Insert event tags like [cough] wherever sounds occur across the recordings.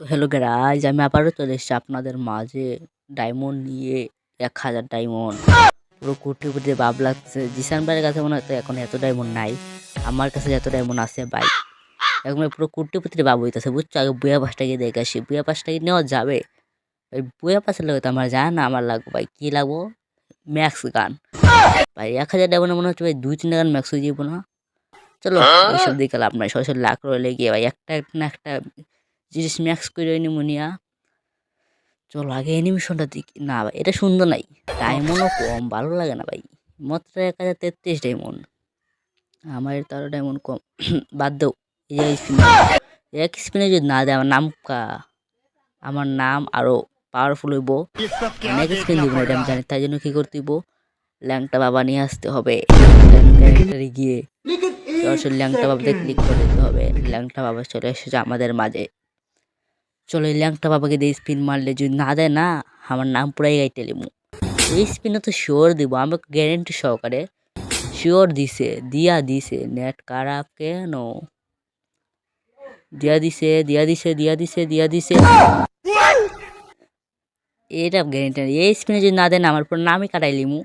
তো hello guys আমি আবারও চলে এসেছি আপনাদের মাঝে ডায়মন্ড নিয়ে এক হাজার ডায়মন্ড পুরো কোটি কোটি ভাব লাগছে জিসান ভাইয়ের কাছে মনে হয় তো এখন এত ডায়মন্ড নাই। আমার কাছে যত ডায়মন্ড আছে ভাই। এখন পুরো কোটি কোটি ভাব হইতেছে বুঝছ? আগে বুয়া পাঁচটাকে দেখে আসি। বুয়া পাঁচটাকে নেওয়া যাবে? ওই বুয়া পাঁচের লাগে তো আমার জানা না আমার লাগবে। ভাই কী লাগবো? ম্যাক্স গান। ভাই এক হাজার ডায়মন্ড মনে হচ্ছে ভাই দুই তিনটা গান ম্যাক্স হয়ে যাব না। চলো এইসব দিকে লাভ নাই। সরাসরি লাখ রইলে গিয়ে ভাই একটা একটা না একটা জিনিস ম্যাক্স করে নিউমোনিয়া চলো আগে অ্যানিমেশনটা দেখি। না ভাই, এটা সুন্দর নাই। ডায়মন্ডও কম, ভালো লাগে না ভাই। মাত্র এক হাজার তেত্রিশ ডায়মন্ড আমার তারও ডায়মন্ড কম। [coughs] বাদ দেও। এই স্পিন এক স্পিনে যদি না দেয়, আমার নাম কা। আমার নাম আরও পাওয়ারফুল হইব। অনেক স্পিন দিব এটা আমি জানি। তাই জন্য কী করতে হইব? ল্যাংটা বাবা নিয়ে আসতে হবে। গিয়ে। ল্যাংটা বাবাতে ক্লিক করে দিতে হবে। ল্যাংটা বাবা চলে এসেছে আমাদের মাঝে। চলো ল্যাংটা বাবাকে দিয়ে স্পিন মারলে যদি না দেয় না আমার নাম পুরাই গাইতে লিমু। এই স্পিনে তো শিওর দিব আমাকে গ্যারেন্টি সহকারে শিওর দিছে দিয়া দিছে নেট খারাপ কেন? দিয়া দিছে দিয়া দিছে দিয়া দিছে দিয়া দিছে। এটা গ্যারেন্টি এই স্পিনে যদি না দেন আমার পুরো নামই কাটাই লিমু।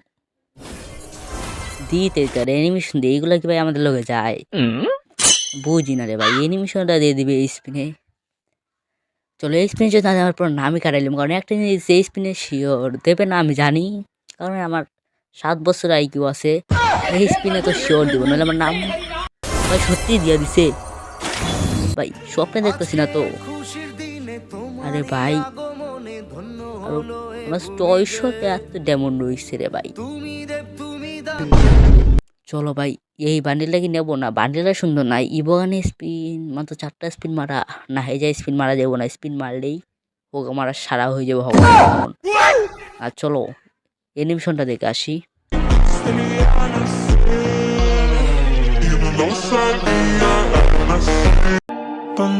দিতে তার অ্যানিমেশন দিয়ে এইগুলো কি ভাই আমাদের লোকে যায়? বুঝি না রে ভাই অ্যানিমেশনটা দিয়ে দিবে এই স্পিনে চলো এই স্পিনে যদি না আমার পুরো নামই কাটাইলাম। কারণ একটা জিনিস এই স্পিনে শিওর দেবে না, আমি জানি। কারণ আমার সাত বছর আই আইকিউ আছে। এই স্পিনে তো শিওর দেবো, নাহলে আমার নাম ভাই সত্যিই দিয়ে দিছে। ভাই, স্বপ্নে দেখতেছি না তো। আরে ভাই আমার ছয়শতে এত ডেমন রয়েছে রে ভাই। চলো ভাই, এই বান্ডিলটা কি নেব না? বান্ডিলটা সুন্দর না ইবোগানে স্পিন মাত্র চারটা স্পিন মারা, না হয়ে যায় স্পিন মারা যাব না স্পিন মারলেই পোকা মারা সারা হয়ে যাব হবে আর চলো এনিমেশনটা দেখে আসি। Tan